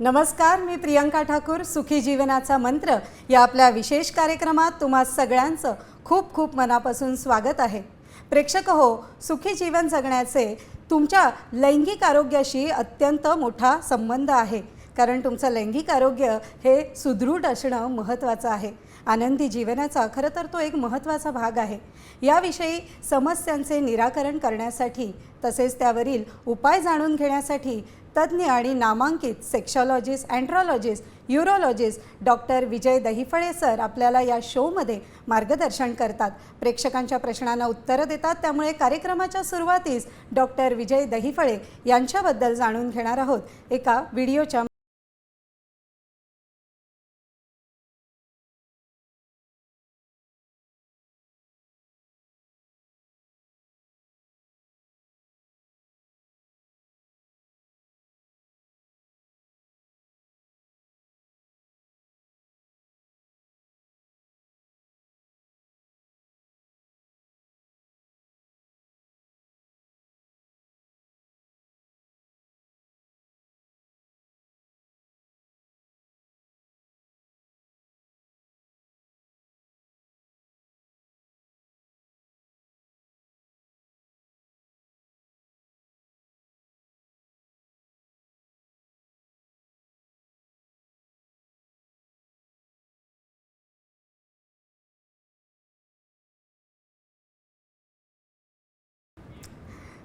नमस्कार मी प्रियंका ठाकूर सुखी जीवनाचा मंत्र. या आपल्या विशेष कार्यक्रमात तुम्हा सगळ्यांचं खूप खूप मनापासून स्वागत आहे. प्रेक्षक हो सुखी जीवन जगण्याचे तुमच्या लैंगिक आरोग्याशी अत्यंत मोठा संबंध आहे. कारण तुमचं लैंगिक आरोग्य हे सुदृढ असणं महत्त्वाचं आहे. आनंदी जीवनाचा खरं तर तो एक महत्त्वाचा भाग आहे. याविषयी समस्यांचे निराकरण करण्यासाठी तसेच त्यावरील उपाय जाणून घेण्यासाठी तज्ज्ञ आणि नामांकित sexologist andrologist urologist doctor Vijay Dahiphale sir आपल्याला या शोमध्ये मार्गदर्शन करतात. प्रेक्षकांच्या प्रश्नांना उत्तरं देतात. त्यामुळे कार्यक्रमाच्या सुरुवातीस डॉक्टर विजय दहिफळे यांच्याबद्दल जाणून घेणार आहोत. एका व्हिडिओच्या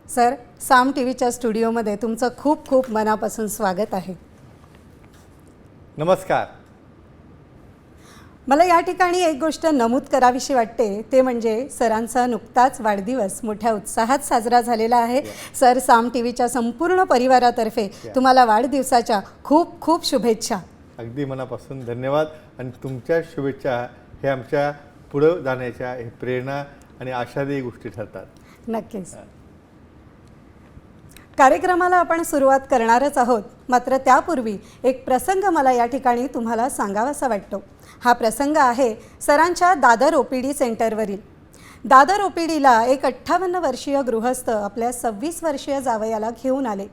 सर साम टी व्हीच्या स्टुडिओमध्ये तुमचं खूप खूप मनापासून स्वागत आहे. नमस्कार. मला या ठिकाणी एक गोष्ट नमूद करावीशी वाटते ते म्हणजे सरांचा नुकताच वाढदिवस मोठ्या उत्साहात साजरा झालेला आहे. सर साम टी व्हीच्या संपूर्ण परिवारातर्फे तुम्हाला वाढदिवसाच्या खूप खूप शुभेच्छा. अगदी मनापासून धन्यवाद आणि तुमच्या शुभेच्छा हे आमच्या पुढं जाण्याच्या हे प्रेरणा आणि आशादायी गोष्टी ठरतात. नक्कीच. कार्यक्रमाला आपण सुरुवात करणारच आहोत. मात्र त्यापूर्वी एक प्रसंग मला या ठिकाणी तुम्हाला सांगावासा वाटतो. हा प्रसंग आहे सरांच्या दादर ओ पी डी सेंटरवरील. दादर ओ पी डीला एक अठ्ठावन्न वर्षीय गृहस्थ आपल्या सव्वीस वर्षीय जावयाला घेऊन आले.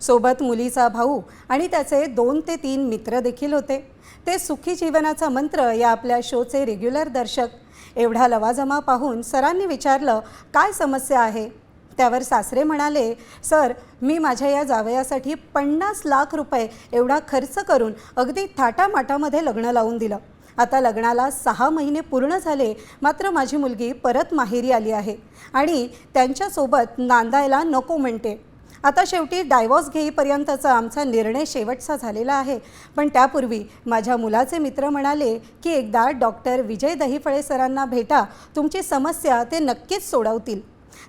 सोबत मुलीचा भाऊ आणि त्याचे दोन ते तीन मित्र देखील होते. ते सुखी जीवनाचा मंत्र या आपल्या शोचे रेग्युलर दर्शक. एवढा लवाजमा पाहून सरांनी विचारलं काय समस्या आहे? त्यावर सासरे म्हणाले सर मी माझ्या या जावयासाठी पन्नास लाख रुपये एवढा खर्च करून अगदी थाटामाटामध्ये लग्न लावून दिलं. आता लग्नाला सहा महिने पूर्ण झाले मात्र माझी मुलगी परत माहेरी आली आहे आणि त्यांच्यासोबत नांदायला नको म्हणते. आता शेवटी डायव्हॉर्स घेईपर्यंतचा आमचा निर्णय शेवटचा झालेला आहे. पण त्यापूर्वी माझ्या मुलाचे मित्र म्हणाले की एकदा डॉक्टर विजय दहिफळे सरांना भेटा तुमची समस्या ते नक्कीच सोडवतील.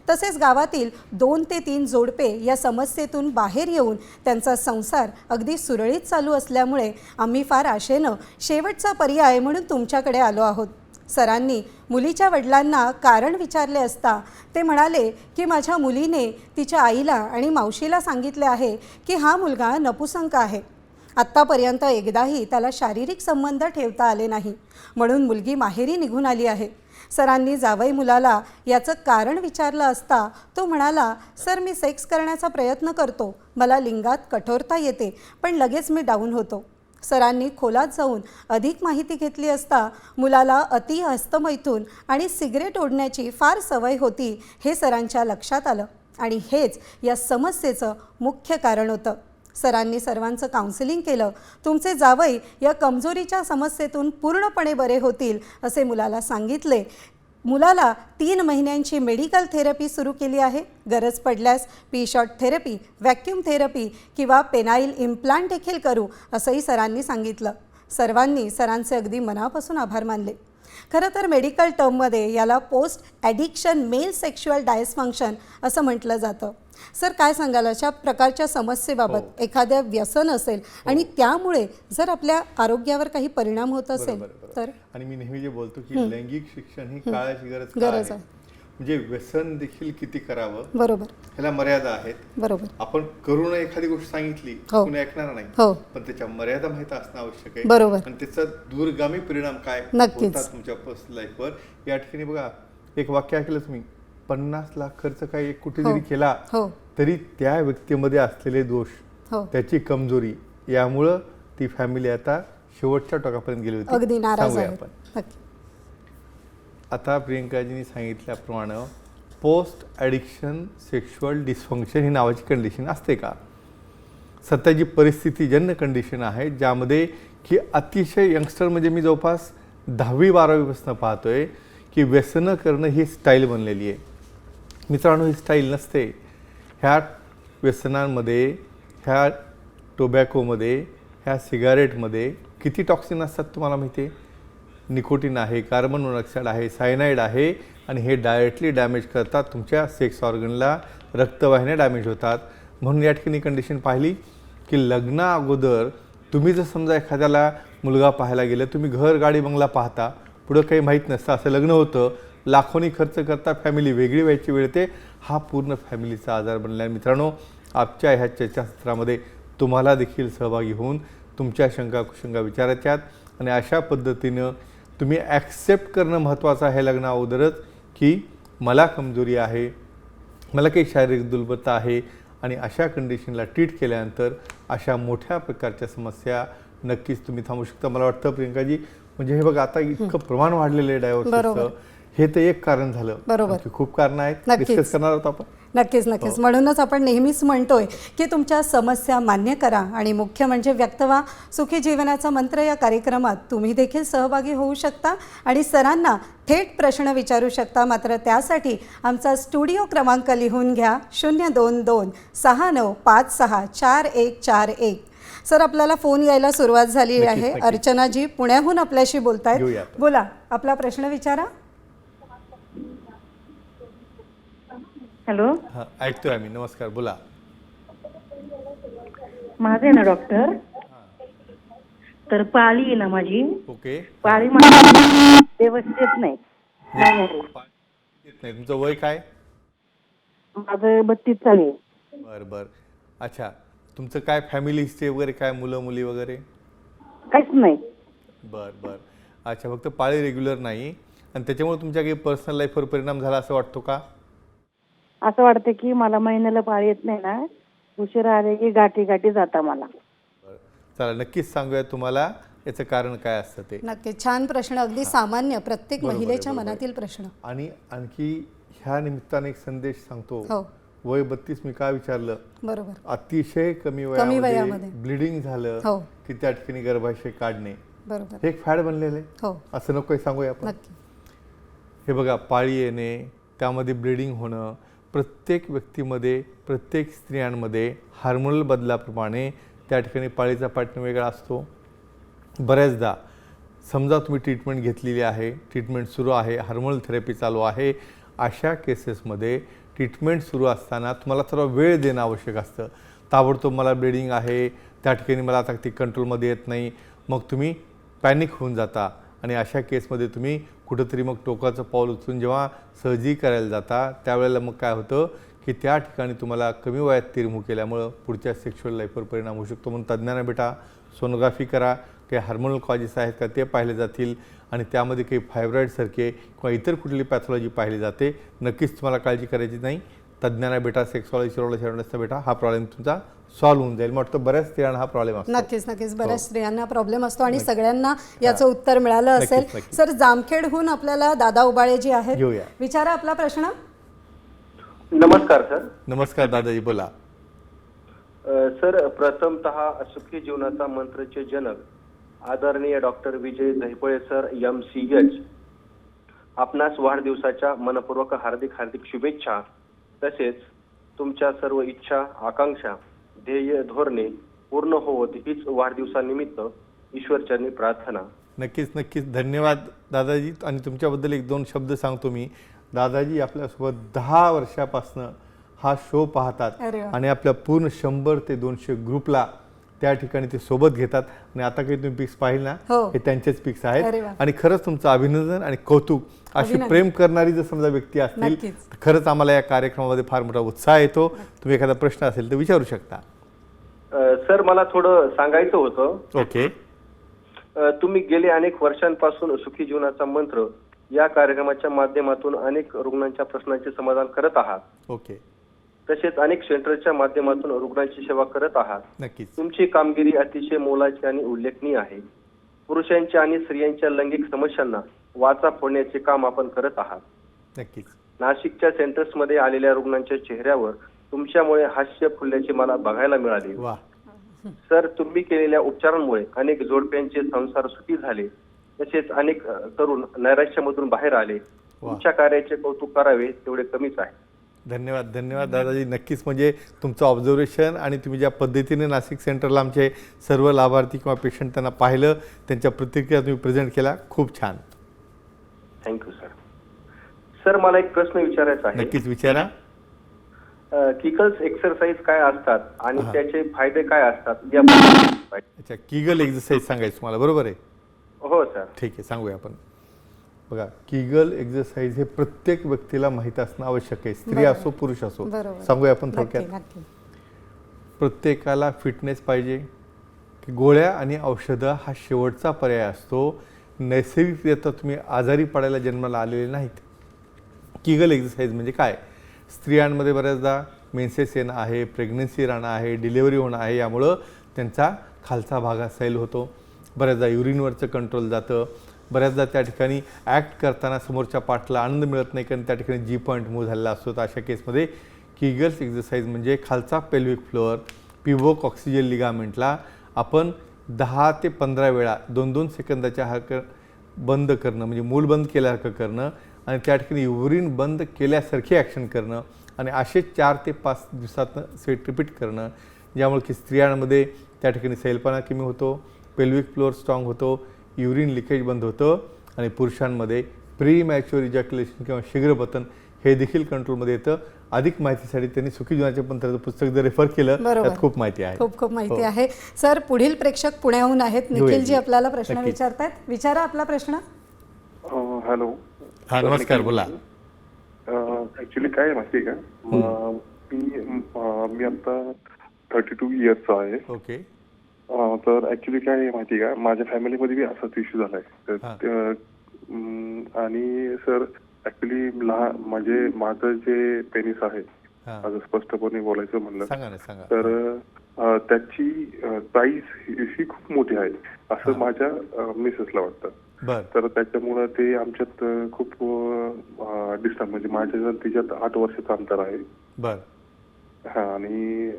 तसेच गावातील दोन ते तीन जोडपे या समस्येतून बाहेर येऊन त्यांचा संसार अगदी सुरळीत चालू असल्यामुळे आम्ही फार आशेनं शेवटचा पर्याय म्हणून तुमच्याकडे आलो आहोत. सरांनी मुलीच्या वडिलांना कारण विचारले असता ते म्हणाले की माझ्या मुलीने तिच्या आईला आणि मावशीला सांगितले आहे की हा मुलगा नपुसंक आहे. आत्तापर्यंत एकदाही त्याला शारीरिक संबंध ठेवता आले नाही. म्हणून मुलगी माहेरी निघून आली आहे. सरांनी जावई मुलाला याचं कारण विचारलं असता तो म्हणाला सर मी सेक्स करण्याचा प्रयत्न करतो. मला लिंगात कठोरता येते पण लगेच मी डाऊन होतो. सरांनी खोलात जाऊन अधिक माहिती घेतली असता मुलाला अति हस्तमैथून आणि सिगरेट ओढण्याची फार सवय होती हे सरांच्या लक्षात आलं. आणि हेच या समस्येचं मुख्य कारण होतं. सरांनी सर्वांचं काउन्सिलिंग केलं. तुमचे जावई या कमजोरीच्या समस्येतून पूर्णपणे बरे होतील असे मुलाला सांगितले. मुलाला तीन महिन्यांची मेडिकल थेरपी सुरू केली आहे. गरज पडल्यास P shot therapy vacuum therapy किंवा पेनाईल इम्प्लांट देखील करू असंही सरांनी सांगितलं. सर्वांनी सरांचे अगदी मनापासून आभार मानले. खरं तर मेडिकल टर्ममध्ये याला post addiction male sexual dysfunction असं म्हटलं जातं. सर काय सांगाल? अशा प्रकारच्या समस्येबाबत एखाद्या व्यसन असेल आणि त्यामुळे जर आपल्या आरोग्यावर काही परिणाम होत असेल. तर? आणि मी नेहमी जे बोलतो की लैंगिक शिक्षण ही काळाची गरज गरज आहे. म्हणजे व्यसन देखील किती करावं? बरोबर. ह्याला मर्यादा आहेत. बरोबर. आपण करू नये एखादी गोष्ट सांगितली हो. कुणी ऐकणार नाही. हो. पण त्याच्या मर्यादा माहीत असणं आवश्यक आहे. बरोबर. आणि त्याचा दूरगामी परिणाम काय नक्कीच. होतात तुमच्या पर्सनल लाईफवर या ठिकाणी बघा एक वाक्य ऐकलं तुम्ही पन्नास लाख खर्च काही एक कुठे हो. जरी केला हो. तरी त्या व्यक्तीमध्ये असलेले दोष हो. त्याची कमजोरी यामुळं ती फॅमिली आता शेवटच्या टोकापर्यंत गेली होती. अगदी नाराज सांगूया आहेत. आपण. नक्की. आता प्रियंकाजींनी सांगितल्याप्रमाणे पोस्ट ॲडिक्शन सेक्शुअल डिस्फंक्शन ही नावाची कंडिशन असते का? सध्याची परिस्थितीजन्य कंडिशन आहे ज्यामध्ये की अतिशय यंगस्टर म्हणजे मी जवळपास दहावी बारावीपासून पाहतो आहे की व्यसनं करणं ही स्टाईल बनलेली आहे. मित्रांनो ही स्टाईल नसते. ह्या व्यसनांमध्ये ह्या टोबॅकोमध्ये ह्या सिगारेटमध्ये किती टॉक्सिन असतात तुम्हाला माहिती आहे? निकोटीन आहे कार्बन मोनॉक्साईड आहे सायनाईड आहे आणि हे डायरेक्टली डॅमेज करतात तुमच्या सेक्स ऑर्गनला रक्तवाहिन्या डॅमेज होतात. म्हणून या ठिकाणी कंडिशन पाहिली की लग्ना अगोदर तुम्ही जर समजा एखाद्याला मुलगा पाहायला गेलं तुम्ही घर गाडी बंगला पाहता पुढं काही माहीत नसतं असं लग्न होतं लाखोनी खर्च करता फॅमिली वेगळी व्हायची वेळ येते हा पूर्ण फॅमिलीचा आजार बनला. आहे मित्रांनो आजच्या ह्या चर्चासत्रामध्ये तुम्हाला देखील सहभागी होऊन तुमच्या शंका कुशंका विचारायच्यात. आणि अशा पद्धतीनं तुम्ही ॲक्सेप्ट करणं महत्त्वाचं आहे लग्ना अगोदरच की मला कमजोरी आहे मला काही शारीरिक दुर्बलता आहे आणि अशा कंडिशनला ट्रीट केल्यानंतर अशा मोठ्या प्रकारच्या समस्या नक्कीच तुम्ही थांबू शकता मला वाटतं प्रियंकाजी म्हणजे हे बघा आता इतकं प्रमाण वाढलेलं आहे. डायव्हर्सचं हे तर एक कारण झालं बरोबर. खूप कारण आहेत. डिस्कस करणार आहोत आपण नक्कीच नक्कीच. म्हणूनच आपण नेहमीच म्हणतोय की तुमच्या समस्या मान्य करा आणि मुख्य म्हणजे व्यक्त व्हा. सुखी जीवनाचा मंत्र या कार्यक्रमात तुम्ही देखील सहभागी होऊ शकता आणि सरांना थेट प्रश्न विचारू शकता. मात्र त्यासाठी आमचा स्टुडिओ क्रमांक लिहून घ्या. शून्य दोन दोन सहा नऊ पाच सहा चार एक चार एक. सर आपल्याला फोन यायला सुरुवात झाली आहे. अर्चनाजी पुण्याहून आपल्याशी बोलतायत. बोला आपला प्रश्न विचारा. हॅलो? हां ऐकतोय आम्ही. नमस्कार बोला. माझं आहे ना डॉक्टर? तर पाळी आहे ना माझी. ओके. पाळी व्यवस्थित नाही. नाही. आहे. येत नाही. तुमचं वय काय? माझं बत्तीस चालू आहे. बरं बरं. अच्छा. तुमचं काय फॅमिली हिस्ट्री वगैरे काय मुलं मुली वगैरे? काहीच नाही. बर बर. अच्छा फक्त पाळी रेग्युलर नाही. आणि त्याच्यामुळे तुमच्या काही पर्सनल लाईफवर परिणाम झाला असं वाटतो का? असं वाटतं की मला महिन्याला पाळी येत नाही ना. उशिरा आले की गाठी गाठी जाता मला. चला नक्कीच सांगूया तुम्हाला याचं कारण काय असतं ते. नक्की छान प्रश्न अगदी सामान्य प्रत्येक बरोबर आहे, महिलेच्या बरोबर आहे. मनातील प्रश्न. आणि आणखी ह्या निमित्ताने एक संदेश सांगतो. हो. वय बत्तीस मी का विचारलं? बरोबर. अतिशय कमी कमी वयामध्ये. वयामध्ये. ब्लिडिंग झालं हो. की त्या ठिकाणी गर्भाशय काढणे. बरोबर. हे एक फॅड बनलेलं आहे. हो. असं नको आहे सांगूया आपण. नक्की. हे बघा पाळी येणे त्यामध्ये ब्लिडिंग होणं प्रत्येक व्यक्तीमध्ये प्रत्येक स्त्रियांमध्ये हार्मोनल बदलाप्रमाणे त्या ठिकाणी पाळीचा पॅटर्न वेगळा असतो. बऱ्याचदा समजा तुम्ही ट्रीटमेंट घेतलेली आहे ट्रीटमेंट सुरू आहे हार्मोनल थेरपी चालू आहे अशा केसेसमध्ये ट्रीटमेंट सुरू असताना तुम्हाला थोडा वेळ देणं आवश्यक असतं. ताबडतोब मला ब्लिडिंग आहे त्या ठिकाणी मला आता ती कंट्रोलमध्ये येत नाही मग तुम्ही पॅनिक होऊन जाता. आणि अशा केसमध्ये तुम्ही कुठंतरी मग टोकाचं पाऊल उचलून जेव्हा सहजी करायला जाता त्यावेळेला मग काय होतं की त्या ठिकाणी तुम्हाला कमी वयात तिरमू केल्यामुळं पुढच्या सेक्शुअल लाईफवर परिणाम होऊ शकतो. म्हणून तज्ज्ञांना बेटा सोनोग्राफी करा काही हार्मोनल कॉजेस आहेत का ते पाहिले जातील आणि त्यामध्ये काही फायब्रॉईडसारखे किंवा इतर कुठली पॅथॉलॉजी पाहिली जाते नक्कीच तुम्हाला काळजी करायची नाही. तज्ज्ञांना बेटा सेक्सॉलॉजी शिरोलॉजी बेटा हा प्रॉब्लेम तुमचा सॉल्व्ह होऊन जाईल. वाटतं बऱ्याच स्त्रियांना हा प्रॉब्लेम असतो. नक्कीच नक्कीच. हो. बऱ्याच स्त्रियांना प्रॉब्लेम असतो आणि सगळ्यांना याचं उत्तर मिळालं असेल. सर जामखेडहून आपल्याला दादा उबाळे जी आहेत. घेऊया. विचारा आपला प्रश्न. नमस्कार सर. नमस्कार दादाजी बोला. सर प्रथमतः सुखी जीवनाचा मंत्रचे जनक आदरणीय doctor Vijay Dhaiphale sir M C H आपणास वाढदिवसाच्या मनपूर्वक हार्दिक हार्दिक शुभेच्छा. तसेच तुमच्या सर्व इच्छा आकांक्षा ध्येय धोरणे पूर्ण होवत हीच वाढदिवसानिमित्त ईश्वरचरणी प्रार्थना. नक्कीच नक्कीच. धन्यवाद दादाजी. आणि तुमच्याबद्दल एक दोन शब्द सांगतो मी. दादाजी आपल्यासोबत दहा वर्षापासनं हा शो पाहतात. आणि आपल्या पूर्ण शंभर ते दोनशे ग्रुपला त्या ठिकाणी ते सोबत घेतात. आणि आता काही तुम्ही पिक्स पाहिल ना हो. हे त्यांचेच पिक्स आहेत. आणि खरंच तुमचं अभिनंदन आणि कौतुक अशी. प्रेम करणारी जर समजा व्यक्ती असतील खरंच आम्हाला या कार्यक्रमामध्ये फार मोठा उत्साह येतो. तुम्ही एखादा प्रश्न असेल तर विचारू शकता. सर मला थोडं सांगायचं होतं. ओके. तुम्ही गेले अनेक वर्षांपासून सुखी जीवनाचा मंत्र या कार्यक्रमाच्या माध्यमातून अनेक रुग्णांच्या प्रश्नांचे समाधान करत आहात. ओके. तसेच अनेक सेंटरच्या माध्यमातून रुग्णांची सेवा करत आहात. नक्कीच. तुमची कामगिरी अतिशय मोलाची आणि उल्लेखनीय आहे. पुरुषांच्या आणि स्त्रियांच्या लैंगिक समस्यांना वाचा फोडण्याचे काम आपण करत आहात. नक्कीच. नाशिकच्या सेंटर्समध्ये आलेल्या रुग्णांच्या चेहऱ्यावर तुमच्यामुळे हास्य फुलल्याचे मला बघायला मिळाले. सर तुम्ही केलेल्या उपचारांमुळे अनेक जोडप्यांचे संसार सुखी झाले. तसेच अनेक तरुण नैराश्यामधून बाहेर आले. तुमच्या कार्याचे कौतुक करावे तेवढे कमीच आहे. धन्यवाद धन्यवाद दादाजी. नक्कीच म्हणजे तुमचं ऑब्झर्वेशन आणि तुम्ही ज्या पद्धतीने नाशिक सेंटरला आमचे सर्व लाभार्थी किंवा पेशंट त्यांना पाहिलं त्यांच्या प्रतिक्रिया तुम्ही प्रेझेंट केल्या खूप छान. थँक्यू सर सर मला एक प्रश्न विचारायचा आहे. नक्कीच विचारा. किकल्स एक्सरसाइज काय असतात आणि. त्याचे फायदे काय असतात? या अच्छा किगल एक्झरसाईज सांगायचं तुम्हाला. बरोबर आहे? हो सर ठीक आहे सांगूया आपण. बघा किगल एक्झरसाईज हे प्रत्येक व्यक्तीला माहीत असणं आवश्यक आहे. स्त्री. असो पुरुष असो. सांगूया आपण थोडक्यात. प्रत्येकाला फिटनेस पाहिजे. की गोळ्या आणि औषधं हा शेवटचा पर्याय असतो. नैसर्गिकरित्या तुम्ही आजारी पडायला जन्माला आलेले नाहीत. किगल एक्झरसाईज म्हणजे काय? स्त्रियांमध्ये बऱ्याचदा मेन्सेस येणं आहे प्रेग्नन्सी राहणं आहे डिलिव्हरी होणं आहे यामुळं त्यांचा खालचा भाग सैल होतो. बऱ्याचदा युरिनवरचं कंट्रोल जातं. बऱ्याचदा त्या ठिकाणी ॲक्ट करताना समोरच्या पाठला आनंद मिळत नाही कारण त्या ठिकाणी जी पॉईंट मूव्ह झालेला असतो. तर अशा केसमध्ये किगल्स एक्झरसाईज म्हणजे खालचा पेल्विक फ्लोअर पिवोक ऑक्सिजन लिगामेंटला आपण दहा ते पंधरा वेळा दोन दोन सेकंदाच्या हक बंद करणं म्हणजे मूल बंद केल्यासारखं करणं आणि त्या ठिकाणी युरिन बंद केल्यासारखे ॲक्शन करणं आणि असे चार ते पाच दिवसातनं सेट रिपीट करणं ज्यामुळे की स्त्रियांमध्ये त्या ठिकाणी सैलपणा कमी होतो पेल्विक फ्लोअर स्ट्रॉंग होतो युरिन लिकेज बंद होतं आणि पुरुषांमध्ये प्री मॅच्युअर इजॅक्युलेशन किंवा शीघ्रपतन हे देखील कंट्रोलमध्ये येतं. अधिक माहितीसाठी त्यांनी सुखी जीवनाच्या पंथाचं पुस्तक जर रेफर केलं बरोबर. त्यात खूप माहिती आहे. खूप खूप माहिती हो. आहे. सर पुढील प्रेक्षक पुण्याहून आहेत. घेऊया, निखिलजी. आपल्याला प्रश्न. विचारतायत. विचारा आपला प्रश्न. हॅलो. हा नमस्कार बोला. ऍक्च्युली काय माहिती आहे का? म- आता थर्टी टू इयर्सचा आहे. ओके. तर ऍक्च्युली काय आहे माहिती आहे का? माझ्या फॅमिलीमध्ये बी असाच इश्यू झालाय. तर आणि सर ऍक्च्युली लहान म्हणजे माझं जे पेनिस आहे माझं स्पष्टपणे बोलायचं म्हणलं सांगा ना सांगा. तर त्याची प्राइस ही खूप मोठी आहे असं. माझ्या मिसेसला वाटतं. तर त्याच्यामुळं ते आमच्यात खूप डिस्टर्ब म्हणजे माझ्या तिच्यात आठ वर्षाचं अंतर आहे. हा आणि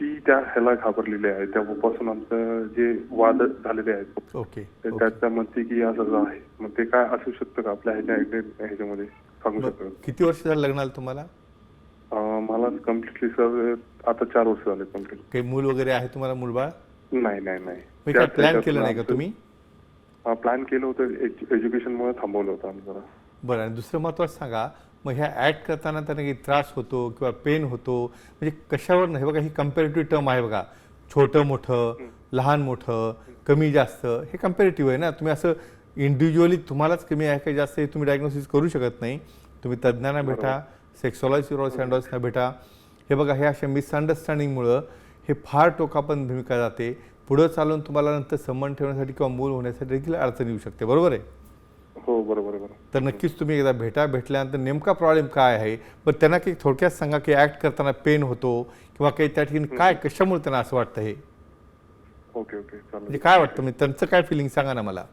ती त्या ह्याला घाबरलेली आहे. तेव्हापासून आमचं जे वाद झालेले आहेत. ओके. त्याच्या म्हणते की असं आहे. मग ते काय असू शकतं का? आपल्या ह्याच्या ह्याच्यामध्ये सांगू. शकतो किती वर्ष झालं लग्नाला तुम्हाला? मला कम्प्लिटली सर आता चार वर्ष झाले कंप्लीट काही मूल वगैरे आहे तुम्हाला मूलबाळ नाही नाही नाही. काय प्लॅन केलं नाही का तुम्ही? प्लॅन केलं होतं. एज्युकेशनमुळे थांबवलं होतं आम्ही जरा. बरं आणि दुसरं महत्त्वाचं सांगा मग ह्या ॲड करताना त्यांना काही त्रास होतो किंवा पेन होतो? म्हणजे कशावर नाही बघा ही कम्पॅरेटिव्ह टर्म आहे बघा. छोटं मोठं लहान मोठं कमी जास्त. हे कम्पॅरेटिव्ह आहे ना? तुम्ही असं इंडिव्हिज्युअली तुम्हालाच कमी आहे का जास्त हे तुम्ही डायग्नोसिस करू शकत नाही. तुम्ही तज्ज्ञांना भेटा सेक्सॉलॉजी अँडॉल्सना भेटा. हे बघा हे अशा मिसअंडरस्टँडिंगमुळं हे फार टोकापण भूमिका जाते. पुढं चालून तुम्हाला नंतर संबंध ठेवण्यासाठी किंवा मूल होण्यासाठी देखील अडचण येऊ शकते. बरोबर आहे? हो बरोबर बरोबर. तर नक्कीच तुम्ही एकदा भेटा भेटल्यानंतर नेमका प्रॉब्लेम काय आहे? पण त्यांना काही थोडक्यात सांगा की ॲक्ट करताना पेन होतो किंवा काही त्या ठिकाणी काय कशामुळे त्यांना असं वाटतं हे? ओके ओके चालेल. म्हणजे काय वाटतं? म्हणजे त्यांचं काय फिलिंग सांगा ना मला.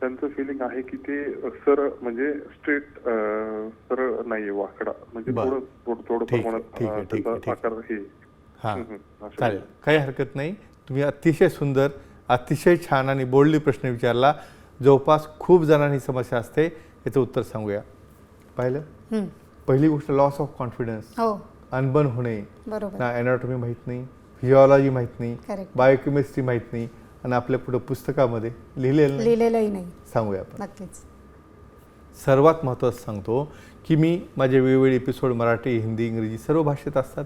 त्यांचं फिलिंग आहे की ते सर म्हणजे स्ट्रेट सरळ नाहीये वाकडा. म्हणजे बरं. थोडं थोडं थोडं ठीक आहे, प्रमाणात ठीक आहे, अं, ठीक आहे, त्याचा ठीक आकार हे. हां. हम्म, हम्म, असं. चालेल. काही हरकत नाही. तुम्ही अतिशय सुंदर अतिशय छान आणि बोल्डली प्रश्न विचारला. जवळपास खूप जणांनी ही समस्या असते याचं उत्तर सांगूया. पाहिलं. पहिली गोष्ट लॉस ऑफ कॉन्फिडन्स हो. अनबन होणे. बरोबर. ना अॅनाटॉमी माहीत नाही फिजिओलॉजी माहीत नाही. बायोकेमिस्ट्री माहीत नाही आणि आपल्या पुढं पुस्तकामध्ये लिहिलेलं लिहिलेलंही नाही. सांगूया आपण. नक्कीच. सर्वात महत्त्वाचं सांगतो की मी माझे वेगवेगळे एपिसोड मराठी हिंदी इंग्रजी सर्व भाषेत असतात.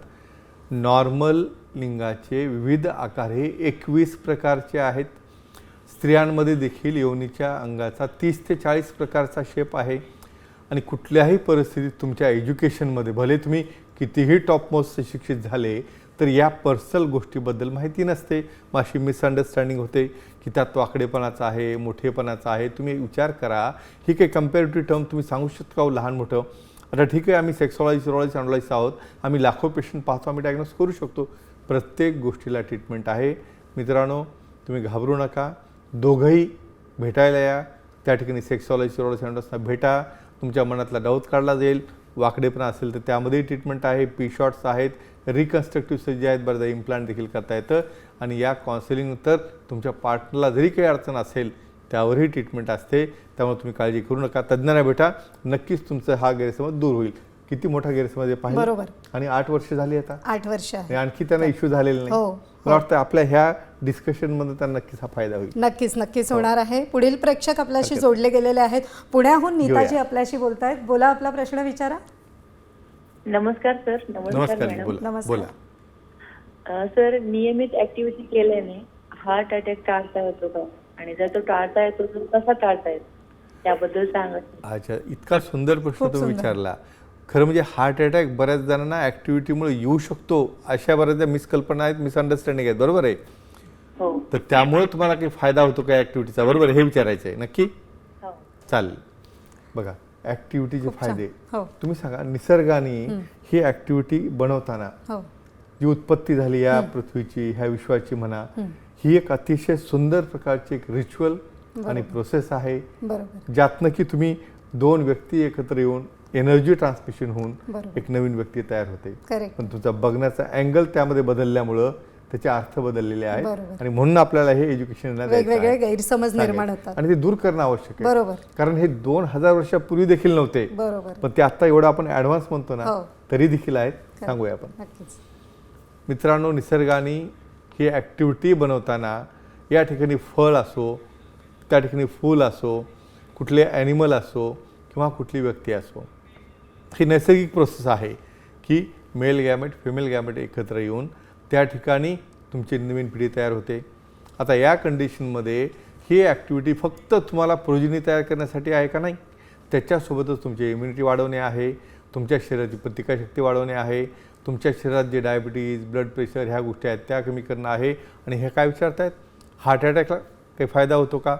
नॉर्मल लिंगाचे विविध आकार हे एकवीस प्रकारचे आहेत. स्त्रियांमध्ये देखील योनीच्या अंगाचा तीस ते चाळीस प्रकारचा शेप आहे. आणि कुठल्याही परिस्थितीत तुमच्या एज्युकेशनमध्ये भले तुम्ही कितीही टॉपमोस्ट शिक्षित झाले तर या पर्सनल गोष्टीबद्दल माहिती नसते. मग अशी मिसअंडरस्टँडिंग होते की त्यात वाकडेपणाचा आहे मोठेपणाचा आहे. तुम्ही विचार करा. ही काही कम्पॅरेटिव्ह टर्म तुम्ही सांगू शकता का हो, लहान मोठं? आता ठीक आहे आम्ही सेक्सॉलॉजी सिरोलॉजी अँडॉलॉजिस्ट आहोत. आम्ही लाखो पेशंट पाहतो आम्ही डायग्नोस करू शकतो. प्रत्येक गोष्टीला ट्रीटमेंट आहे. मित्रांनो तुम्ही घाबरू नका. दोघंही भेटायला या. त्या ठिकाणी सेक्सॉलॉजी सिरोलॉजी अँडॉलॉजिस्टना भेटा. तुमच्या मनातला डाऊट काढला जाईल. वाकडेपणा असेल तर त्यामध्ये ट्रीटमेंट आहे. पी शॉट्स आहेत. रिकन्स्ट्रक्टिव्ह सर्जरी आहेत. बरं इम्प्लांट देखील करता येतं. आणि या काउन्सिलिंगनंतर तुमच्या पार्टनरला जरी काही अडचण असेल त्यावरही ट्रीटमेंट असते. त्यामुळे तुम्ही काळजी करू नका. तज्ज्ञांना भेटा. नक्कीच तुमचा हा गैरसमज दूर होईल. किती मोठा गैरसमज आहे पाहिजे बरोबर. आणि आठ वर्ष झाली आता. आठ वर्ष आणखी त्यांना इश्यू झालेले नाही. हो, मला वाटतं आपल्या ह्या डिस्कशनमध्ये त्यांना नक्कीच हा फायदा होईल. नक्कीच नक्कीच होणार आहे. पुढील प्रेक्षक आपल्याशी जोडले गेलेले आहेत. पुण्याहून नीताजी. आपल्याशी बोलतायत. बोला आपला प्रश्न विचारा. नमस्कार सर. नमस्कार बोला. नमस्कार. बोला. सर नियमित ऍक्टिव्हिटी केल्याने हार्ट अटॅक टाळता येतो का? आणि जर तो टाळता येतो तर कसा टाळता येतो? त्याबद्दल सांगा. अच्छा इतका सुंदर प्रश्न तुम्ही. विचारला. खरं म्हणजे हार्ट अटॅक बऱ्याच जणांना ॲक्टिव्हिटीमुळे येऊ शकतो अशा बऱ्याचशा मिसकल्पना आहेत मिसअंडरस्टँडिंग आहेत. बरोबर आहे? हो. तर त्यामुळे तुम्हाला काही फायदा होतो का ॲक्टिव्हिटीचा बरोबर? हे विचारायचं आहे नक्की? हो. चालेल. बघा ॲक्टिव्हिटीचे छान. फायदे. हो. तुम्ही सांगा निसर्गाने ही ॲक्टिव्हिटी बनवताना जी उत्पत्ती झाली या पृथ्वीची ह्या विश्वाची म्हणा ही एक अतिशय सुंदर प्रकारची एक रिच्युअल आणि प्रोसेस आहे. ज्यातनं की तुम्ही दोन व्यक्ती एकत्र येऊन एनर्जी ट्रान्समिशन होऊन. एक नवीन व्यक्ती तयार होते. पण तुमचा बघण्याचा अँगल त्यामध्ये बदलल्यामुळं त्याचे अर्थ बदललेले आहेत. आणि म्हणून आपल्याला हे एज्युकेशन वेगवेगळे गैरसमज निर्माण होतात. आणि ते दूर करणं आवश्यक आहे. बरोबर. कारण हे दोन हजार वर्षापूर्वी देखील नव्हते. बरोबर. पण ते आता एवढं आपण ऍडव्हान्स म्हणतो ना हो. तरी देखील आहेत. सांगूया आपण. मित्रांनो निसर्गाने ही ॲक्टिव्हिटी बनवताना या ठिकाणी फळ असो त्या ठिकाणी फूल असो कुठले ॲनिमल असो किंवा कुठली व्यक्ती असो ही नैसर्गिक प्रोसेस आहे की मेल गॅमेट फिमेल गॅमेट एकत्र येऊन त्या ठिकाणी तुमची नवीन पिढी तयार होते. आता या कंडिशनमध्ये ही ॲक्टिव्हिटी फक्त तुम्हाला प्रोजिनी तयार करण्यासाठी आहे का नाही? त्याच्यासोबतच तुमची इम्युनिटी वाढवणे आहे तुमच्या शरीराची प्रतिकारशक्ती वाढवणे आहे तुमच्या शरीरात जे डायबिटीज ब्लड प्रेशर ह्या गोष्टी आहेत त्या कमी करणं आहे आणि हे काय विचारतायत? हार्ट अटॅकला काही फायदा होतो का?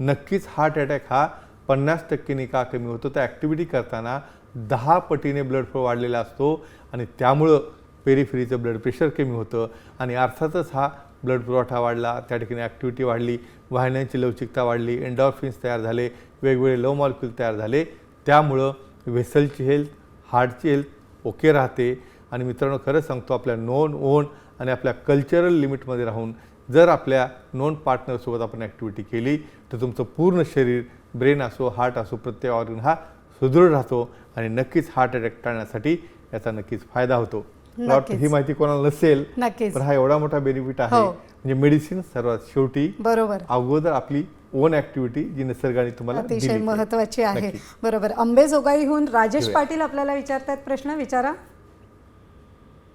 नक्कीच हार्ट अटॅक हा पन्नास टक्केने का कमी होतो? तर ॲक्टिव्हिटी करताना दहा पटीने ब्लड फ्लो वाढलेला असतो आणि त्यामुळं पेरीफेरीचं ब्लड प्रेशर कमी होतं. आणि अर्थातच हा ब्लड पुरवठा वाढला त्या ठिकाणी ॲक्टिव्हिटी वाढली वाहिन्यांची लवचिकता वाढली एन्डॉर्फिन्स तयार झाले वेगवेगळे लव मॉलिक्यूल तयार झाले. त्यामुळं व्हेसलची हेल्थ हार्टची हेल्थ ओके राहते. आणि मित्रांनो खरंच सांगतो आपल्या नोन ओन आणि आपल्या कल्चरल लिमिटमध्ये राहून जर आपल्या नोन पार्टनरसोबत आपण ॲक्टिव्हिटी केली तर तुमचं पूर्ण शरीर ब्रेन असो हार्ट असो प्रत्येक ऑर्गन हा सुदृढ राहतो आणि नक्कीच हार्ट अटॅक टाळण्यासाठी याचा नक्कीच फायदा होतो ही. माहिती कोणाला नसेल नक्कीच पण हा एवढा मोठा बेनिफिट आहे हो. म्हणजे मेडिसिन सर्वात शेवटी बरोबर अगोदर आपली ओन ऍक्टिव्हिटी जी निसर्गाने तुम्हाला अतिशय. महत्वाची आहे. बरोबर अंबेजोगाईहून राजेश. पाटील आपल्याला विचारतात प्रश्न विचारा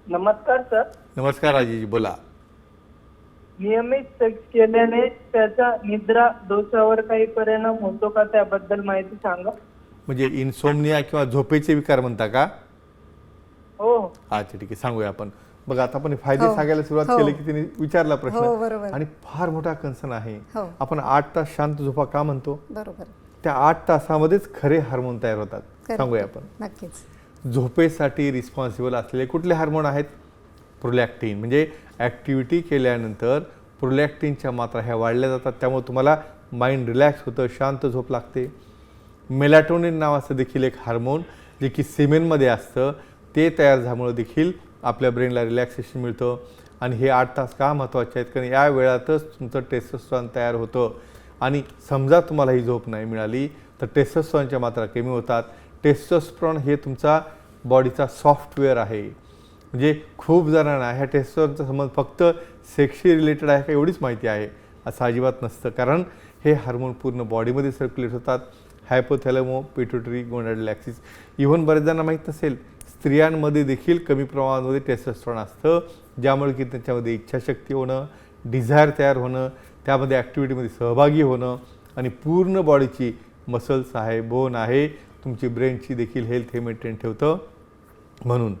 नमस्कार सर नमस्कार राजेजी बोला नियमित सेक्स केल्याने त्याचा निद्रा दोषावर काही परिणाम होतो का त्याबद्दल माहिती सांगा म्हणजे इन्सोमनिया किंवा झोपेचे विकार म्हणता का? हो. अच्छा ठीक आहे सांगूया आपण. बघा आता आपण फायदे हो. सांगायला सुरुवात हो. केली की तिने विचारला हो, प्रश्न. बरोबर. आणि फार मोठा कन्सर्न आहे. हो. आपण आठ तास शांत झोपा का म्हणतो? बरोबर. त्या आठ तासामध्येच खरे हार्मोन तयार होतात. Correct. सांगूया आपण. नक्कीच. झोपेसाठी रिस्पॉन्सिबल असलेले कुठले हार्मोन आहेत? प्रोलॅक्टिन म्हणजे ॲक्टिव्हिटी केल्यानंतर प्रोलॅक्टिनच्या मात्रा ह्या वाढल्या जातात. त्यामुळे तुम्हाला माइंड रिलॅक्स होतं शांत झोप लागते. मेलॅटोनिन नावाचं देखील एक हार्मोन जे की सिमेनमध्ये असतं ते तयार झाल्यामुळं देखील आपल्या ब्रेनला रिलॅक्सेशन मिळतं. आणि हे आठ तास का महत्त्वाचे आहेत? कारण या वेळातच तुमचं टेस्टोस्ट्रॉन तयार होतं. आणि समजा तुम्हाला ही झोप नाही मिळाली तर टेस्टोस्ट्रॉनच्या मात्रा कमी होतात. टेस्टोस्ट्रॉन हे तुमचा बॉडीचा सॉफ्टवेअर आहे. म्हणजे खूप जणांना ह्या टेस्टोस्ट्रॉनचा संबंध फक्त सेक्शी रिलेटेड आहे का एवढीच माहिती आहे असं अजिबात नसतं. कारण हे हार्मोन पूर्ण बॉडीमध्ये सर्क्युलेट होतात. हायपोथॅलमो पिट्युटरी गोनाडलॅक्सिस इव्हन बरेच जणांना माहीत नसेल स्त्रियांमध्ये देखील कमी प्रमाणामध्ये टेस्टोस्टेरोन असतं ज्यामुळे की त्यांच्यामध्ये इच्छाशक्ती होणं डिझायर तयार होणं त्यामध्ये ॲक्टिव्हिटीमध्ये सहभागी होणं आणि पूर्ण बॉडीची मसल्स आहे बोन आहे तुमची ब्रेनची देखील हेल्थ हे मेंटेन ठेवतं. म्हणून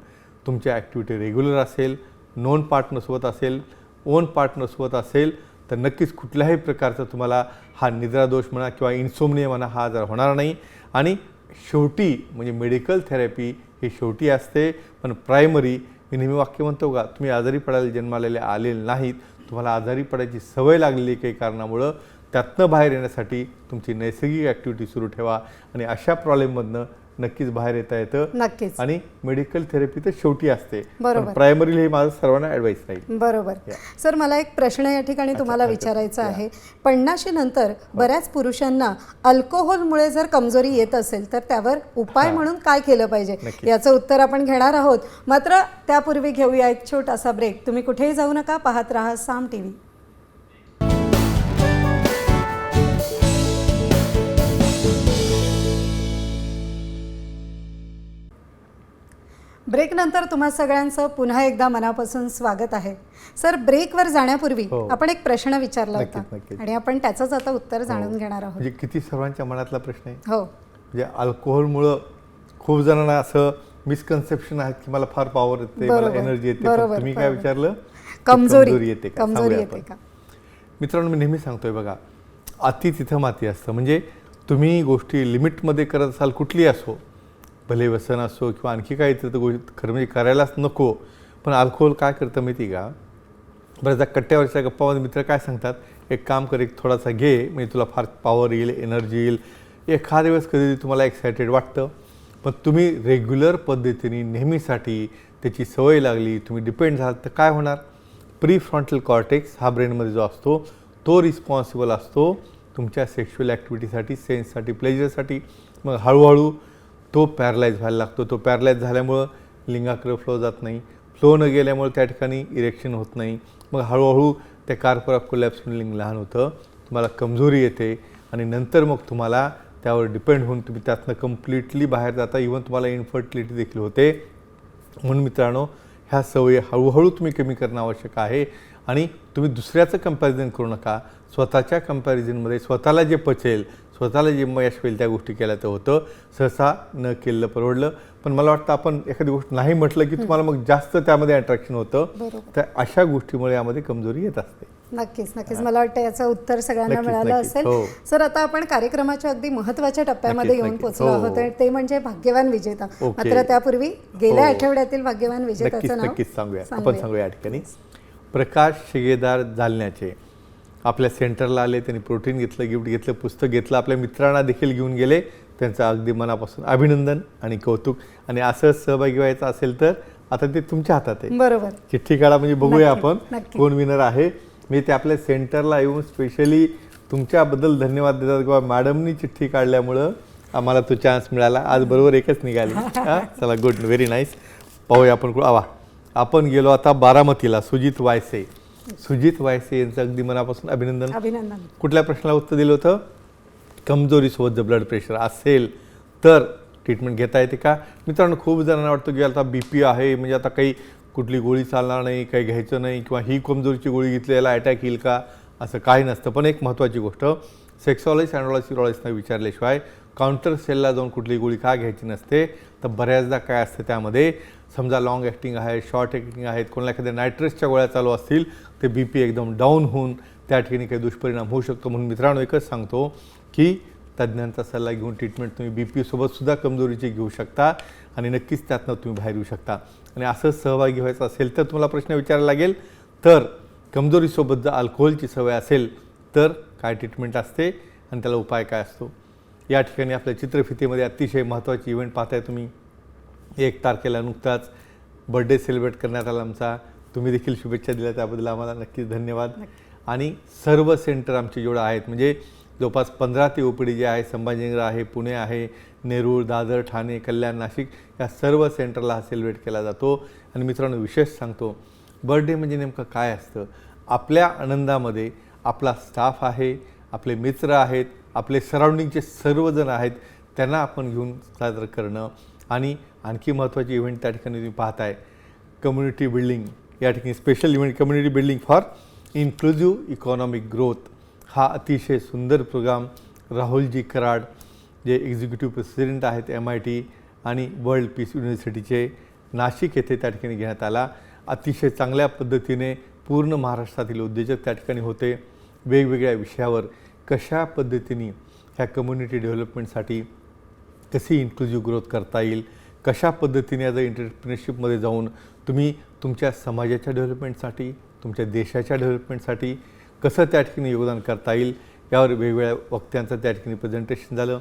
तुमची ॲक्टिव्हिटी रेग्युलर असेल नॉन पार्टनरसोबत असेल ओन पार्टनरसोबत असेल तर नक्कीच कुठल्याही प्रकारचा तुम्हाला हा निद्रादोष म्हणा किंवा इन्सोमनिया म्हणा हा आजार होणार नाही. आणि शेवटी म्हणजे मेडिकल थेरपी ही शेवटी असते पण प्रायमरी मी नेहमी वाक्य म्हणतो का तुम्ही आजारी पडायला जन्मालेले आलेले नाहीत तुम्हाला आजारी पडायची सवय लागलेली काही कारणामुळं त्यातनं बाहेर येण्यासाठी तुमची नैसर्गिक ॲक्टिव्हिटी सुरू ठेवा आणि अशा प्रॉब्लेममधनं नक्कीच बाहेर येता येतं. नक्कीच. आणि मेडिकल थेरपी तर शेवटी असते. बरोबर. प्रायमरी हे माझं सर्वांना ॲडवाईस राहील. बरोबर. सर मला एक प्रश्न या ठिकाणी तुम्हाला विचारायचा आहे. पन्नाशी नंतर बऱ्याच पुरुषांना अल्कोहोलमुळे जर कमजोरी येत असेल तर त्यावर उपाय म्हणून काय केलं पाहिजे. याचं उत्तर आपण घेणार आहोत. मात्र त्यापूर्वी घेऊया एक छोटासा ब्रेक तुम्ही कुठेही जाऊ नका पाहत राहा साम टी व्ही ब्रेकनंतर तुम्हा सगळ्यांचं पुन्हा एकदा मनापासून स्वागत आहे. सर ब्रेकवर जाण्यापूर्वी हो. आपण एक प्रश्न विचारला नक्कीच, होता नक्कीच. आणि आपण त्याचंच आता उत्तर जाणून घेणार आहोत. म्हणजे किती सर्वांच्या मनातला प्रश्न आहे? हो. म्हणजे अल्कोहोलमुळं खूप जणांना असं मिसकन्सेप्शन आहेत की मला फार पॉवर येते मला बरोबर, एनर्जी येते. पण बरोबर, तुम्ही काय बरोबर. विचारलं? की कमजोरी येते का? कमजोरी सांगूया येते आपण. का? मित्रांनो मी नेहमी सांगतोय बघा अति तिथं माती असतं. म्हणजे तुम्ही गोष्टी लिमिटमध्ये करत असाल कुठली असो भले व्यसन असो किंवा आणखी काही तर गोष्टी खरं म्हणजे करायलाच नको. पण अल्कोहोल काय करतं माहिती का? बऱ्याचदा कट्ट्यावरच्या गप्पामध्ये मित्र काय सांगतात? एक काम कर एक थोडासा घे म्हणजे तुला फार पॉवर येईल एनर्जी येईल. एखाद्या वेळेस कधी तुम्हाला एक्सायटेड वाटतं. पण तुम्ही रेग्युलर पद्धतीने नेहमीसाठी त्याची सवय लागली तुम्ही डिपेंड झालात तर काय होणार? प्री फ्रंटल कॉर्टेक्स हा ब्रेनमध्ये जो असतो तो रिस्पॉन्सिबल असतो तुमच्या सेक्शुअल ॲक्टिव्हिटीसाठी सेन्ससाठी प्लेजरसाठी मग हळूहळू तो पॅरलाईज व्हायला लागतो. तो पॅरलाईज झाल्यामुळं लिंगाकडे फ्लो जात नाही. फ्लो न गेल्यामुळे त्या ठिकाणी इरेक्शन होत नाही. मग हळूहळू त्या कार्पोरा कोलॅप्सून लिंग लहान होतं. तुम्हाला कमजोरी येते आणि नंतर मग तुम्हाला त्यावर डिपेंड होऊन तुम्ही त्यातनं कम्प्लिटली बाहेर जाता. इवन तुम्हाला इन्फर्टिलिटी देखील होते. म्हणून मित्रांनो ह्या सवयी हळूहळू तुम्ही कमी करणं आवश्यक आहे. आणि तुम्ही दुसऱ्याचं कंपॅरिझन करू नका. स्वतःच्या कंपॅरिझनमध्ये स्वतःला जे पचेल स्वतःला जे यश होईल त्या गोष्टी केल्या तर होतं सहसा न केलेलं परवडलं पण मला वाटतं आपण एखादी गोष्ट नाही म्हटलं की तुम्हाला मग जास्त त्यामध्ये अट्रॅक्शन होतं. तर अशा गोष्टीमुळे यामध्ये कमजोरी येत असते नक्कीच नक्कीच मला वाटतं याचं उत्तर सगळ्यांना मिळालं. असेल हो. सर आता आपण कार्यक्रमाच्या अगदी महत्त्वाच्या टप्प्यामध्ये येऊन. पोहोचलो हो, आहोत. आणि ते म्हणजे भाग्यवान विजेता. मात्र त्यापूर्वी गेल्या हो. आठवड्यातील भाग्यवान विजेत्याचं नाव नक्कीच सांगूया आपण सांगूया. ठिकाणी प्रकाश शिगेदार जालन्याचे आपल्या सेंटरला आले त्यांनी प्रोटीन घेतलं गिफ्ट घेतलं पुस्तक घेतलं आपल्या मित्रांना देखील घेऊन गेले. त्यांचं अगदी मनापासून अभिनंदन आणि कौतुक. आणि असं सहभागी व्हायचं असेल तर आता ते तुमच्या हातात आहे. बरोबर. चिठ्ठी काढा म्हणजे बघूया आपण. कोण विनर आहे? मी ते आपल्या सेंटरला येऊन स्पेशली तुमच्याबद्दल धन्यवाद देतात किंवा मॅडमनी चिठ्ठी काढल्यामुळं आम्हाला तो चान्स मिळाला. आज बरोबर एकच निघाली. हा? चला गुड व्हेरी नाईस पाहूया आपण आवा. आपण गेलो आता बारामतीला सुजित वायसे. सुजित वायसे यांचं अगदी मनापासून अभिनंदन. अभिनंदन. कुठल्या प्रश्नाला उत्तर दिलं होतं? कमजोरीसोबत जर ब्लड प्रेशर असेल तर ट्रीटमेंट घेता येते का? मित्रांनो खूप जणांना वाटतं की आता बी पी आहे म्हणजे आता काही कुठली गोळी चालणार नाही काही घ्यायचं नाही किंवा ही कमजोरीची गोळी घेतली याला अटॅक येईल का? असं काही नसतं. पण एक महत्त्वाची गोष्ट सेक्सॉलॉजिस्ट अँडॉलॉजिस्टना विचारल्याशिवाय काउंटर सेलला जाऊन कुठली गोळी का घ्यायची नसते? तर बऱ्याचदा काय असतं त्यामध्ये समजा लॉंग ॲक्टिंग आहे शॉर्ट ॲक्टिंग आहेत कोणाला एखाद्या नायट्रेसच्या गोळ्या चालू असतील ते बी पी एकदम डाऊन होऊन त्या ठिकाणी काही दुष्परिणाम होऊ शकतो. म्हणून मित्रांनो एकच सांगतो की तज्ज्ञांचा सल्ला घेऊन ट्रीटमेंट तुम्ही बी पीसोबतसुद्धा कमजोरीची घेऊ शकता आणि नक्कीच त्यातनं तुम्ही बाहेर येऊ शकता. आणि असंच सहभागी व्हायचं असेल तर तुम्हाला प्रश्न विचारायला लागेल तर कमजोरीसोबत जर अल्कोहोलची सवय असेल तर काय ट्रीटमेंट असते आणि त्याला उपाय काय असतो? या ठिकाणी आपल्या चित्रफितीमध्ये अतिशय महत्त्वाची इव्हेंट पाहताय तुम्ही. एक तारखेला नुकताच बर्थडे सेलिब्रेट करण्यात आला आमचा. तुम्ही देखील शुभेच्छा दिल्या त्याबद्दल आम्हाला नक्कीच धन्यवाद. आणि सर्व सेंटर आमचे जेवढं आहेत म्हणजे जवळपास पंधरा ते ओपीडी जे आहे संभाजीनगर आहे पुणे आहे नेरूळ दादर ठाणे कल्याण नाशिक या सर्व सेंटरला हा सेलिब्रेट केला जातो. आणि मित्रांनो विशेष सांगतो बर्थडे म्हणजे नेमकं काय असतं? आपल्या आनंदामध्ये आपला स्टाफ आहे आपले मित्र आहेत आपले सराउंडिंगचे सर्वजण आहेत त्यांना आपण घेऊन साजरं करणं. आणि आणखी महत्त्वाची इव्हेंट त्या ठिकाणी तुम्ही पाहताय. कम्युनिटी बिल्डिंग या ठिकाणी special event community building for inclusive economic growth हा अतिशय सुंदर प्रोग्राम राहुलजी कराड जे एक्झिक्युटिव्ह प्रेसिडेंट आहेत एम आय टी आणि वर्ल्ड पीस युनिव्हर्सिटीचे नाशिक येथे त्या ठिकाणी घेण्यात आला. अतिशय चांगल्या पद्धतीने पूर्ण महाराष्ट्रातील उद्योजक त्या ठिकाणी होते. वेगवेगळ्या विषयावर कशा पद्धतीने ह्या कम्युनिटी डेव्हलपमेंटसाठी कशी इन्क्लुझिव्ह ग्रोथ करता येईल कशा पद्धतीने ॲज अ एंटरप्रिनरशिपमध्ये जाऊन तुम्ही तुमच्या समाजाच्या डेव्हलपमेंटसाठी तुमच्या देशाच्या डेव्हलपमेंटसाठी कसं त्या ठिकाणी योगदान करता येईल यावर वेगवेगळ्या वक्त्यांचं त्या ठिकाणी प्रेझेंटेशन झालं.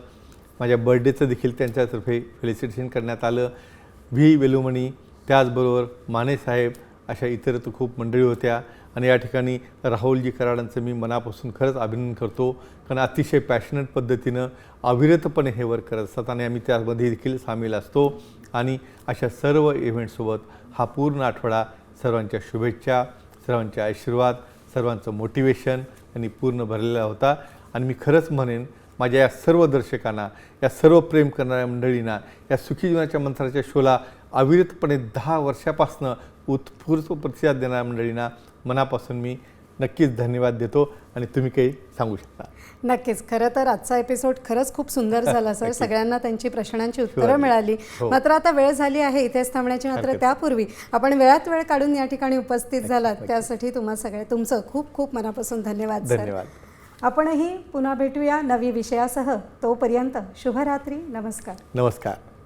माझ्या बर्थडेचं देखील त्यांच्यातर्फे फेलिसिटेशन करण्यात आलं. व्ही वेलुमणी त्याचबरोबर माने साहेब अशा इतर तर खूप मंडळी होत्या. आणि या ठिकाणी राहुलजी कराडांचं मी मनापासून खरंच अभिनंदन करतो. कारण अतिशय पॅशनेट पद्धतीनं अविरतपणे हे वर्क करत असतात आणि आम्ही त्यामध्ये देखील सामील असतो. आणि अशा सर्व इव्हेंटसोबत हा पूर्ण आठवडा सर्वांच्या शुभेच्छा सर्वांचे आशीर्वाद सर्वांचं मोटिवेशन यांनी पूर्ण भरलेला होता. आणि मी खरंच म्हणेन माझ्या या सर्व दर्शकांना या सर्व प्रेम करणाऱ्या मंडळींना या सुखी जीवनाच्या मंत्राच्या शोला अविरतपणे दहा वर्षापासनं उत्स्फूर्त प्रतिसाद देणाऱ्या मंडळींना मनापासून मी नक्कीच धन्यवाद देतो आणि तुम्ही काही सांगू शकता. नक्कीच. खरं तर आजचा एपिसोड खरंच खूप सुंदर झाला सर. सगळ्यांना त्यांची प्रश्नांची उत्तरं. मिळाली. हो. मात्र आता वेळ झाली आहे इथेच थांबण्याची मात्र त्यापूर्वी आपण वेळात वेळ काढून या ठिकाणी उपस्थित झालात. त्यासाठी तुम्हा सगळे तुमचं खूप खूप मनापासून धन्यवाद सर. धन्यवाद. आपणही पुन्हा भेटूया नवी विषयासह. तोपर्यंत शुभरात्री. नमस्कार. नमस्कार.